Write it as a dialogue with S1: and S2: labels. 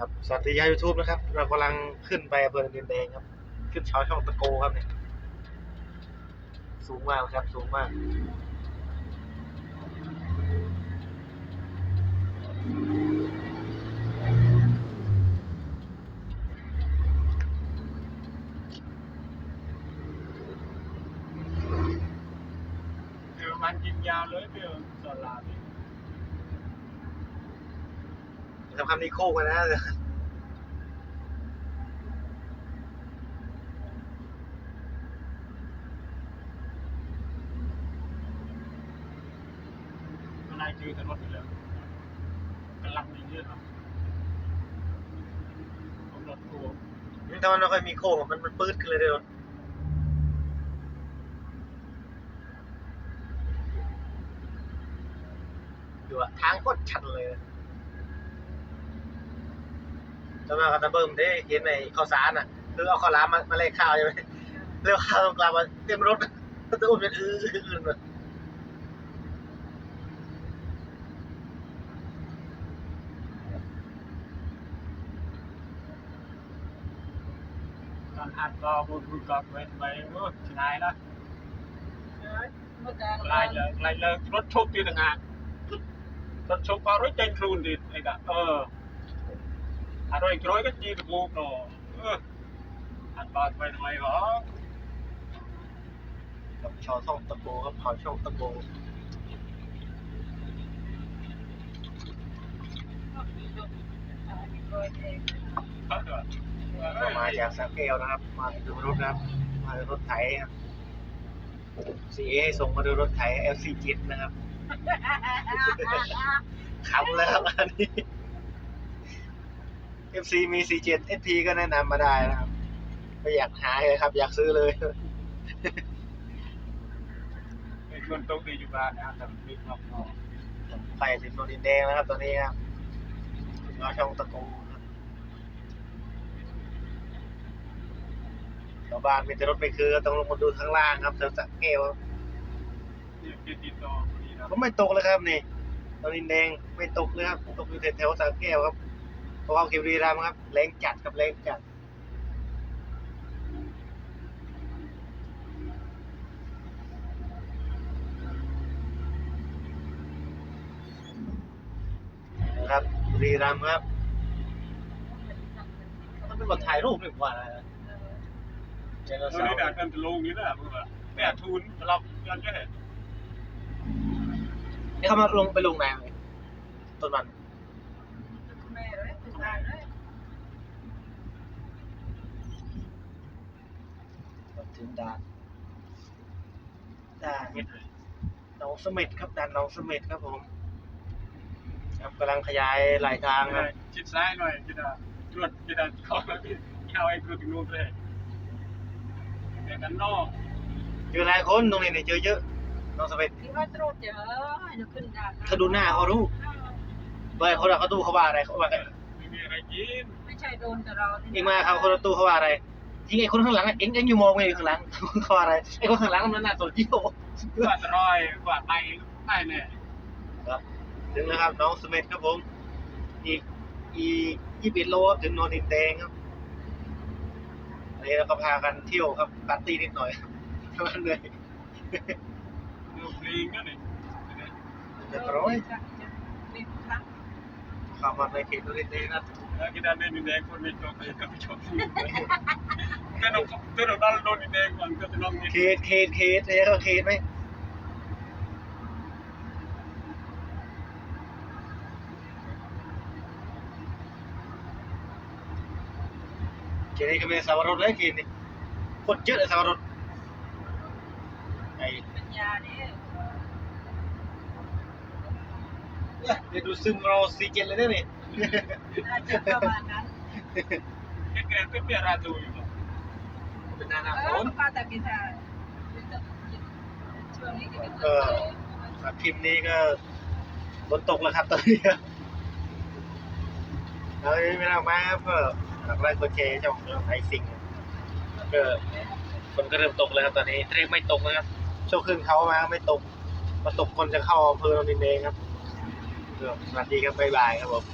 S1: ครับสวัสดียายูทูบนะครับ เรากำลังขึ้นไปอำเภอดินแดงครับ ขึ้นชาวช่องตะโกครับเนี่ยสูงมากครับ สูงมาก
S2: คือมันกินยาวเลยเพื่อสลานี่
S1: ทำคำนี้โค้งกันนะ
S2: มันนายคือถนนอยู่แล้วกำลังมีเยอะเนาะผมรถทัวร์
S1: นี่ถ้ามันไม่ค่อยมีโค้งอะมันมันปื้ดขึ้นเลยเดี๋ยวดูอะทางโคตรชันเลย จำได้กันนะเบิ้มได้เห็นในข้าวสารอะ คือเอาข้าวหลามมามาเลขข้าวใช่ไหมเร็วข้าวตรงกลางมาเต็มรถตู้มเป็นอื้ออื้อเลย
S2: ตอนอัดก็พูดพูดก็เว้นไปโอ้ชนายนะไล่เลยไล่เลยรถชกที่ต่างหากรถชกก็รถเจนครูนดิไอ้กะเออ อร่อยร้อยก็จีตะบูกเนาะเอออัดบอดไปทำไมหรอ
S1: กับชาวช่องตะโกครับชาวช่องตะโกเรามาจากสระแก้วนะครับ มาดูรถนะครับมาดูรถไถครับซีเอส่งมาดูรถไถ LC7 นะครับขำแล้วครับอันนี้ FC มี C7 SP ก็แนะนำมาได้นะครับไม่อยากหาเลยครับ อยากซื้อเลย
S2: ไอ้คนตรงนี้อยู่บ้านนะแต่มีครอบครัว
S1: ไปถึงโนนดินแดงแล้วครับตอนนี้ครับเราช่องตะโกครับชาวบ้านมีแต่รถไม่คือต้องลงมาดูข้างล่างครับแถวสะแก้วครับ
S2: นี่ติดต่อดีนะ
S1: ก็ไม่ตกเลยครับนี่โนนดินแดงไม่ตกเลยครับ ตกอยู่แถวๆสระแก้วครับ เพราะว่าเก็บรีรัมย์ครับแรงจัดครับแรงจัดนะครับบุรีรัมย์ครับต้องเป็นบทถ่ายรูปดีกว่านะเจน
S2: ตัว
S1: สา
S2: นี้
S1: ว
S2: ด่ากันจะลงนี้นะมึงว่าแม่ทุนตลอดกันแค่
S1: นี่เขามาลงไปลงไหนไหมต้นมัน ถึงด่านด่านหนองเสม็ดครับด่านหนองเสม็ดครับผม ครับกำลังขยายหลายทางครับ
S2: ชิดซ้ายหน่อยจะได้ตรวจจะได้เข้าแล้วพี่เข้าไอ้ตรวจถึงนู้นเลยแต่กันนอก
S1: เจอหลายคนตรงนี้เนี่ยเจอเยอะหนองเสม็ด
S3: ที่ว่าตรูดเยอะเดี๋ยวขึ้นด่าน
S1: ถ้าดูหน้าเขารู้เบอร์คนละเขาตู้เขาว่าอะไรเขาว่าไง
S2: ไม่มีอะไรกิน
S3: ไม่ใช่โดนแต่เรา
S1: เองมาเขาคนละตู้เขาว่าอะไร จริงไอ้คนข้างหลังอะเองเองอยู่มองไงอยู่ข้างหลังเขาว่าอะไรไอ้คนข้างหลังมันน่าสนยิ่ง
S2: กวาดรอยกวาดไปไปเนี่ย
S1: ครับถึงแล้วครับ น้องสมิธครับผม อีกอียี่สิบโลครับถึงโนนดินแดงครับอันนี้เราก็พากันเที่ยวครับปาร์ตี้นิดหน่อยเท่านั้นเลย
S2: ลูกลิงก็นี่
S1: เรียบร้อย
S3: ติดครั้ง
S1: เข้ามาในเขตโนนดินแดงนะ
S2: แล้วกินได้เป็นแดงคนไม่จบเลยก็ไม่จบ ก็ต้องก็ต้องดันโดนแดงก่อนก็จะน้องนี่
S1: เขตเขตเขตเรียกว่าเขตไหมเขตนี้ก็เป็นสาวรสเลยเขตนี้คนเยอะเลยสาวรสไอ้
S3: เป็นยาเนี่ย
S1: เนี่ยเดี๋ยวดูซึมเราซีเจนเลยนะนี่
S3: น่าจะประมาณนั้น
S2: แกแกก็เเป็
S1: นหน้าหน้า
S3: เอ
S1: ฝ
S3: อนป้าแต่กินทาช่วงนี้ก็เป็น
S1: เออครับคลิปนี้ก็ฝนตกแล้วครับตอนนี้ครับเอาไม่ต้องมาครับก็หลักไลค์กดแชร์ช่องไอซิงก็ฝนก็เริ่มตกแล้วครับตอนนี้เทรกไม่ตกนะครับช่วงขึ้นเขามาไม่ตกมาตกคนจะเข้าอำเภอโนนดินแดงครับก็สวัสดีครับบ๊ายบายครับผม